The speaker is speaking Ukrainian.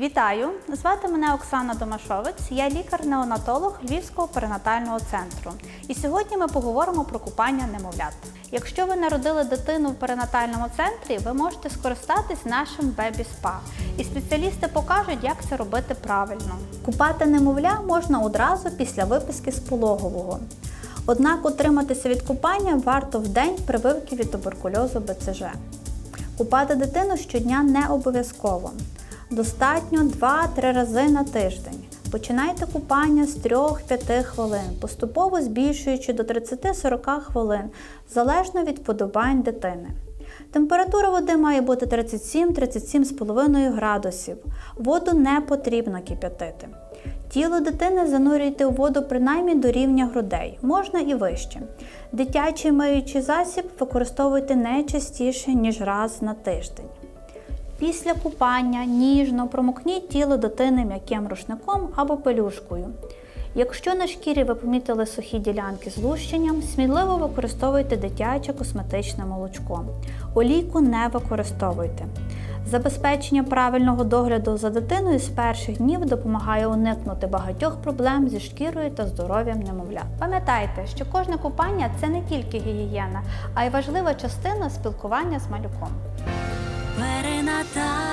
Вітаю! Звати мене Оксана Домашовець. Я лікар-неонатолог Львівського перинатального центру. І сьогодні ми поговоримо про купання немовлят. Якщо ви народили дитину в перинатальному центрі, ви можете скористатись нашим бебі спа. І спеціалісти покажуть, як це робити правильно. Купати немовля можна одразу після виписки з пологового. Однак утриматися від купання варто в день прививки від туберкульозу БЦЖ. Купати дитину щодня не обов'язково. Достатньо 2-3 рази на тиждень. Починайте купання з 3-5 хвилин, поступово збільшуючи до 30-40 хвилин, залежно від подобань дитини. Температура води має бути 37-37,5 градусів. Воду не потрібно кип'ятити. Тіло дитини занурюйте у воду принаймні до рівня грудей, можна і вище. Дитячий миючий засіб використовуйте не частіше, ніж раз на тиждень. Після купання ніжно промокніть тіло дитини м'яким рушником або пелюшкою. Якщо на шкірі ви помітили сухі ділянки з лущенням, сміливо використовуйте дитяче косметичне молочко. Олійку не використовуйте. Забезпечення правильного догляду за дитиною з перших днів допомагає уникнути багатьох проблем зі шкірою та здоров'ям немовлят. Пам'ятайте, що кожне купання це не тільки гігієна, а й важлива частина спілкування з малюком. Перинатальний